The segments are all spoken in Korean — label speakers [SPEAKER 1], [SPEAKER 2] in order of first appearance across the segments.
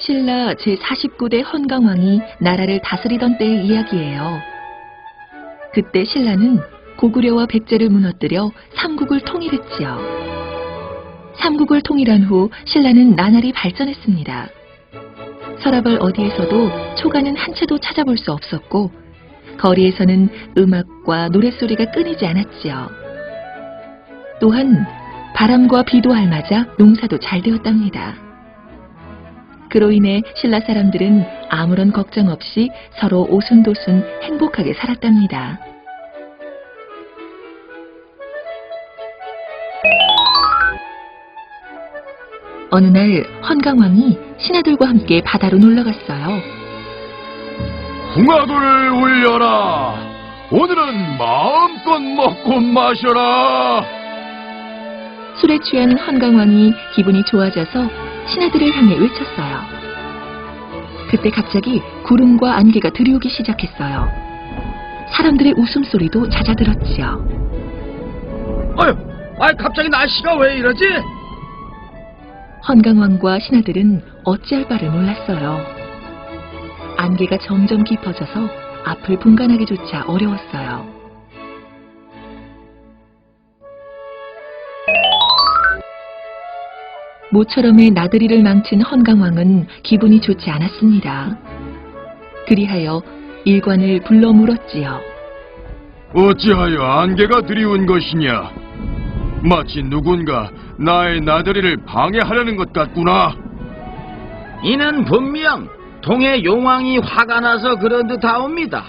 [SPEAKER 1] 신라 제49대 헌강왕이 나라를 다스리던 때의 이야기예요. 그때 신라는 고구려와 백제를 무너뜨려 삼국을 통일했지요. 삼국을 통일한 후 신라는 나날이 발전했습니다. 서랍을 어디에서도 초가는 한 채도 찾아볼 수 없었고 거리에서는 음악과 노랫소리가 끊이지 않았지요. 또한 바람과 비도 알맞아 농사도 잘 되었답니다. 그로 인해 신라 사람들은 아무런 걱정 없이 서로 오순도순 행복하게 살았답니다. 어느 날 헌강왕이 신하들과 함께 바다로 놀러 갔어요.
[SPEAKER 2] 궁화도를 울려라. 오늘은 마음껏 먹고 마셔라.
[SPEAKER 1] 술에 취한 헌강왕이 기분이 좋아져서 신하들을 향해 외쳤어요. 그때 갑자기 구름과 안개가 들이오기 시작했어요. 사람들의 웃음소리도 잦아들었지요.
[SPEAKER 3] 아유, 아 갑자기 날씨가 왜 이러지?
[SPEAKER 1] 헌강왕과 신하들은 어찌할 바를 몰랐어요. 안개가 점점 깊어져서 앞을 분간하기조차 어려웠어요. 모처럼의 나들이를 망친 헌강왕은 기분이 좋지 않았습니다. 그리하여 일관을 불러 물었지요.
[SPEAKER 2] 어찌하여 안개가 드리운 것이냐? 마치 누군가 나의 나들이를 방해하려는 것 같구나.
[SPEAKER 3] 이는 분명 동해 용왕이 화가 나서 그런 듯하옵니다.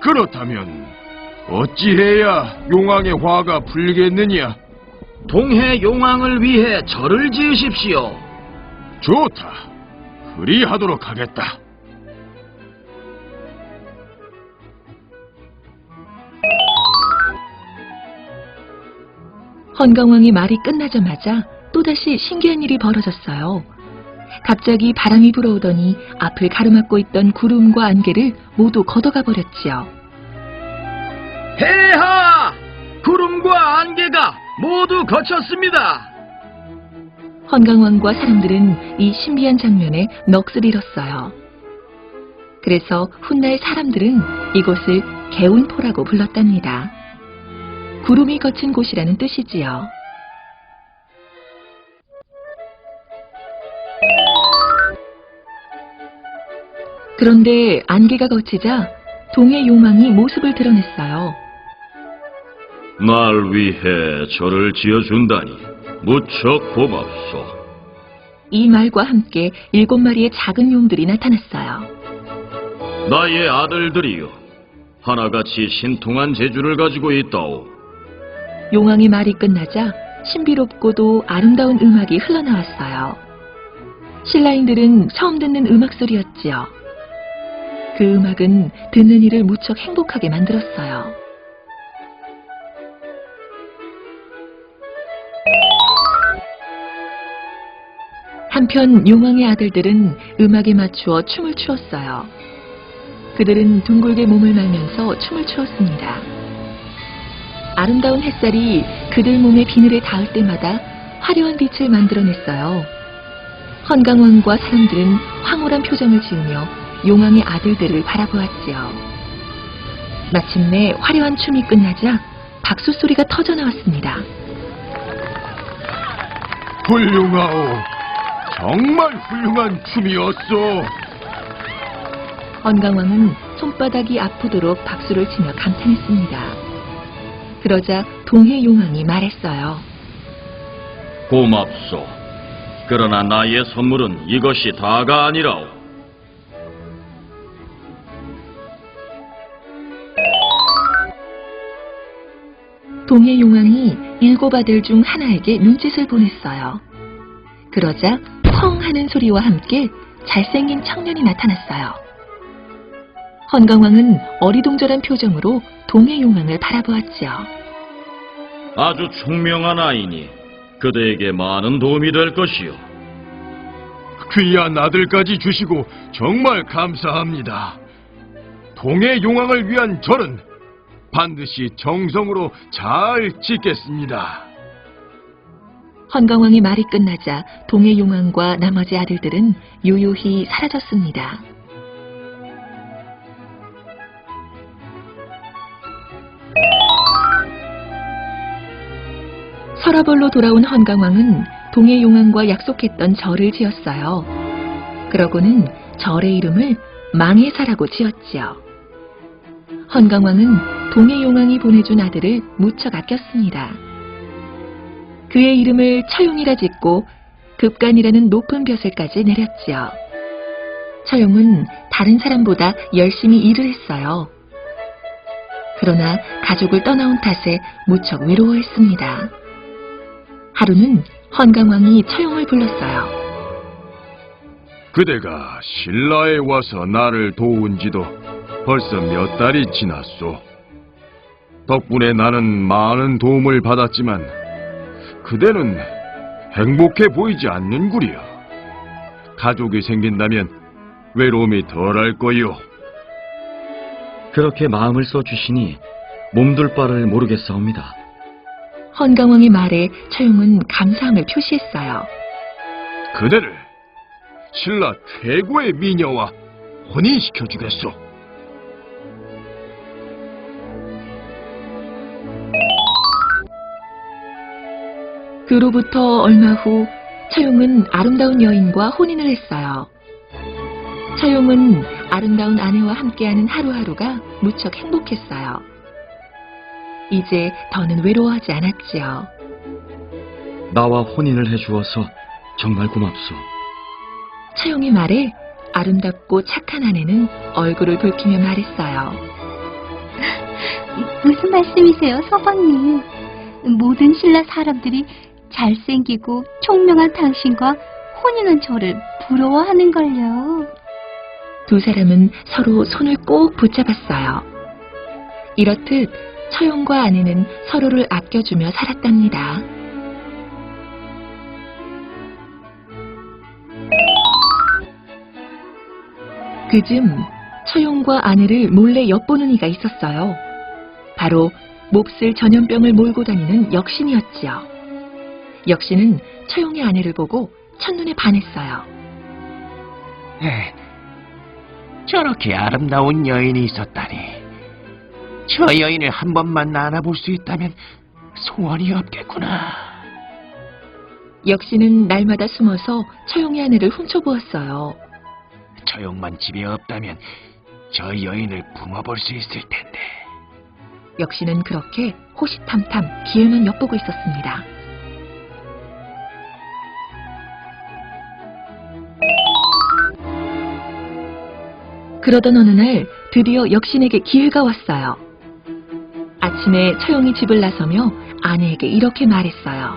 [SPEAKER 2] 그렇다면 어찌해야 용왕의 화가 풀겠느냐?
[SPEAKER 3] 동해 용왕을 위해 절을 지으십시오.
[SPEAKER 2] 좋다. 그리하도록 하겠다.
[SPEAKER 1] 헌강왕의 말이 끝나자마자 또다시 신기한 일이 벌어졌어요. 갑자기 바람이 불어오더니 앞을 가로막고 있던 구름과 안개를 모두 걷어가 버렸지요.
[SPEAKER 3] 해하! 구름과 안개가 모두 거쳤습니다.
[SPEAKER 1] 헌강왕과 사람들은 이 신비한 장면에 넋을 잃었어요. 그래서 훗날 사람들은 이곳을 개운포라고 불렀답니다. 구름이 거친 곳이라는 뜻이지요. 그런데 안개가 거치자 동해 용왕이 모습을 드러냈어요.
[SPEAKER 4] 날 위해 절을 지어준다니 무척 고맙소.
[SPEAKER 1] 이 말과 함께 일곱 마리의 작은 용들이 나타났어요.
[SPEAKER 4] 나의 아들들이여, 하나같이 신통한 재주를 가지고 있다오.
[SPEAKER 1] 용왕의 말이 끝나자 신비롭고도 아름다운 음악이 흘러나왔어요. 신라인들은 처음 듣는 음악 소리였지요. 그 음악은 듣는 이를 무척 행복하게 만들었어요. 한편 용왕의 아들들은 음악에 맞추어 춤을 추었어요. 그들은 둥글게 몸을 말면서 춤을 추었습니다. 아름다운 햇살이 그들 몸의 비늘에 닿을 때마다 화려한 빛을 만들어냈어요. 헌강왕과 사람들은 황홀한 표정을 지으며 용왕의 아들들을 바라보았지요. 마침내 화려한 춤이 끝나자 박수 소리가 터져 나왔습니다.
[SPEAKER 2] 훌륭하오. 정말 훌륭한 춤이었소.
[SPEAKER 1] 헌강왕은 손바닥이 아프도록 박수를 치며 감탄했습니다. 그러자 동해 용왕이 말했어요.
[SPEAKER 4] 고맙소. 그러나 나의 선물은 이것이 다가 아니라오.
[SPEAKER 1] 동해 용왕이 일곱 아들 중 하나에게 눈짓을 보냈어요. 그러자 펑 하는 소리와 함께 잘생긴 청년이 나타났어요. 헌강왕은 어리동절한 표정으로 동해 용왕을 바라보았지요.
[SPEAKER 4] 아주 총명한 아이니 그대에게 많은 도움이 될 것이오.
[SPEAKER 2] 귀한 아들까지 주시고 정말 감사합니다. 동해 용왕을 위한 절은 반드시 정성으로 잘 짓겠습니다.
[SPEAKER 1] 헌강왕의 말이 끝나자 동해 용왕과 나머지 아들들은 요요히 사라졌습니다. 서라벌로 돌아온 헌강왕은 동해 용왕과 약속했던 절을 지었어요. 그러고는 절의 이름을 망해사라고 지었지요. 헌강왕은 동해 용왕이 보내준 아들을 무척 아꼈습니다. 그의 이름을 처용이라 짓고 급간이라는 높은 벼슬까지 내렸지요. 처용은 다른 사람보다 열심히 일을 했어요. 그러나 가족을 떠나온 탓에 무척 외로워했습니다. 하루는 헌강왕이 처용을 불렀어요.
[SPEAKER 2] 그대가 신라에 와서 나를 도운 지도 벌써 몇 달이 지났소. 덕분에 나는 많은 도움을 받았지만 그대는 행복해 보이지 않는구려. 가족이 생긴다면 외로움이 덜할 거요.
[SPEAKER 4] 그렇게 마음을 써주시니 몸둘 바를 모르겠사옵니다.
[SPEAKER 1] 헌강왕의 말에 처용은 감사함을 표시했어요.
[SPEAKER 2] 그대를 신라 최고의 미녀와 혼인시켜 주겠소.
[SPEAKER 1] 그로부터 얼마 후 처용은 아름다운 여인과 혼인을 했어요. 처용은 아름다운 아내와 함께하는 하루하루가 무척 행복했어요. 이제 더는 외로워하지 않았지요.
[SPEAKER 4] 나와 혼인을 해주어서 정말 고맙소.
[SPEAKER 1] 처용의 말에 아름답고 착한 아내는 얼굴을 붉히며 말했어요.
[SPEAKER 5] 무슨 말씀이세요, 서방님? 모든 신라 사람들이 잘생기고 총명한 당신과 혼인한 저를 부러워하는걸요.
[SPEAKER 1] 두 사람은 서로 손을 꼭 붙잡았어요. 이렇듯 처용과 아내는 서로를 아껴주며 살았답니다. 그즘 처용과 아내를 몰래 엿보는 이가 있었어요. 바로 몹쓸 전염병을 몰고 다니는 역신이었지요. 역신은 처용의 아내를 보고 첫눈에 반했어요.
[SPEAKER 6] 에, 저렇게 아름다운 여인이 있었다니. 저 여인을 한 번만 안아볼 수 있다면 소원이 없겠구나.
[SPEAKER 1] 역신은 날마다 숨어서 처용의 아내를 훔쳐보았어요.
[SPEAKER 6] 처용만 집에 없다면 저 여인을 품어볼 수 있을 텐데.
[SPEAKER 1] 역시는 그렇게 호시탐탐 기회만 엿보고 있었습니다. 그러던 어느 날 드디어 역신에게 기회가 왔어요. 아침에 처용이 집을 나서며 아내에게 이렇게 말했어요.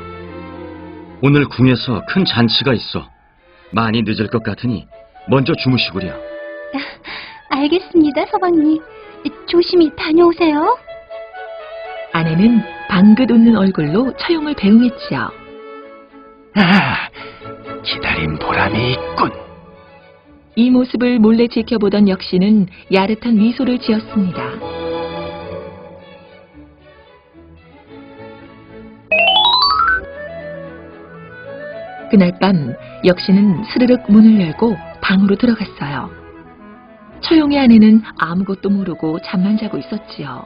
[SPEAKER 4] 오늘 궁에서 큰 잔치가 있어. 많이 늦을 것 같으니 먼저 주무시구려.
[SPEAKER 5] 알겠습니다, 서방님. 조심히 다녀오세요.
[SPEAKER 1] 아내는 방긋 웃는 얼굴로 처용을 배웅했지요.
[SPEAKER 6] 아, 기다린 보람이 있군.
[SPEAKER 1] 이 모습을 몰래 지켜보던 역시는 야릇한 미소를 지었습니다. 그날 밤 역시는 스르륵 문을 열고 방으로 들어갔어요. 처용의 아내는 아무것도 모르고 잠만 자고 있었지요.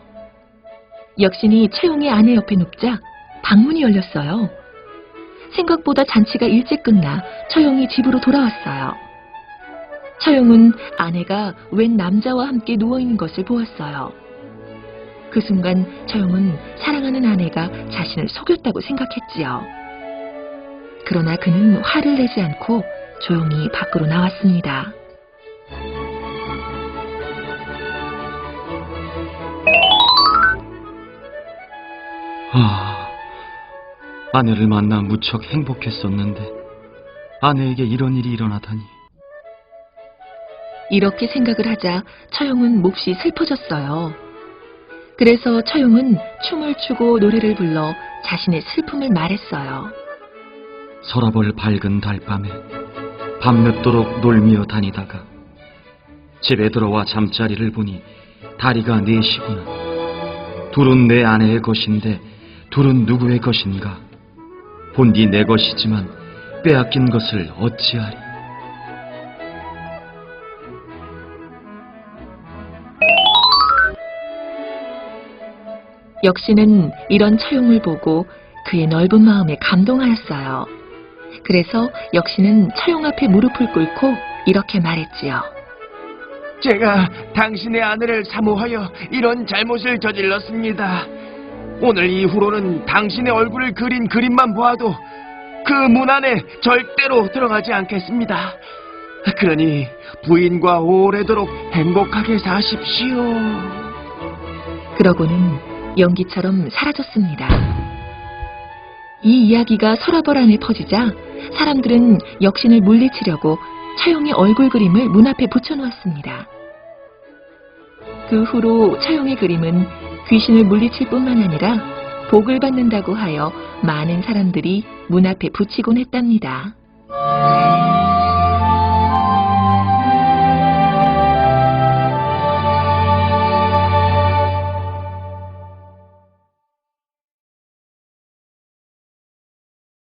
[SPEAKER 1] 역신이 처용의 아내 옆에 눕자 방문이 열렸어요. 생각보다 잔치가 일찍 끝나 처용이 집으로 돌아왔어요. 처용은 아내가 웬 남자와 함께 누워있는 것을 보았어요. 그 순간 처용은 사랑하는 아내가 자신을 속였다고 생각했지요. 그러나 그는 화를 내지 않고 조용히 밖으로 나왔습니다.
[SPEAKER 4] 아, 아내를 만나 무척 행복했었는데 아내에게 이런 일이 일어나다니.
[SPEAKER 1] 이렇게 생각을 하자 처용은 몹시 슬퍼졌어요. 그래서 처용은 춤을 추고 노래를 불러 자신의 슬픔을 말했어요.
[SPEAKER 4] 서라벌 밝은 달밤에 밤늦도록 놀미어 다니다가 집에 들어와 잠자리를 보니 다리가 넷이구나. 둘은 내 아내의 것인데 둘은 누구의 것인가? 본디 내 것이지만 빼앗긴 것을 어찌하리.
[SPEAKER 1] 역시는 이런 처용을 보고 그의 넓은 마음에 감동하였어요. 그래서 역시는 처용 앞에 무릎을 꿇고 이렇게 말했지요.
[SPEAKER 6] 제가 당신의 아내를 사모하여 이런 잘못을 저질렀습니다. 오늘 이후로는 당신의 얼굴을 그린 그림만 보아도 그 문 안에 절대로 들어가지 않겠습니다. 그러니 부인과 오래도록 행복하게 사십시오.
[SPEAKER 1] 그러고는 연기처럼 사라졌습니다. 이 이야기가 서라벌 안에 퍼지자 사람들은 역신을 물리치려고 처용의 얼굴 그림을 문 앞에 붙여놓았습니다. 그 후로 처용의 그림은 귀신을 물리칠 뿐만 아니라 복을 받는다고 하여 많은 사람들이 문 앞에 붙이곤 했답니다.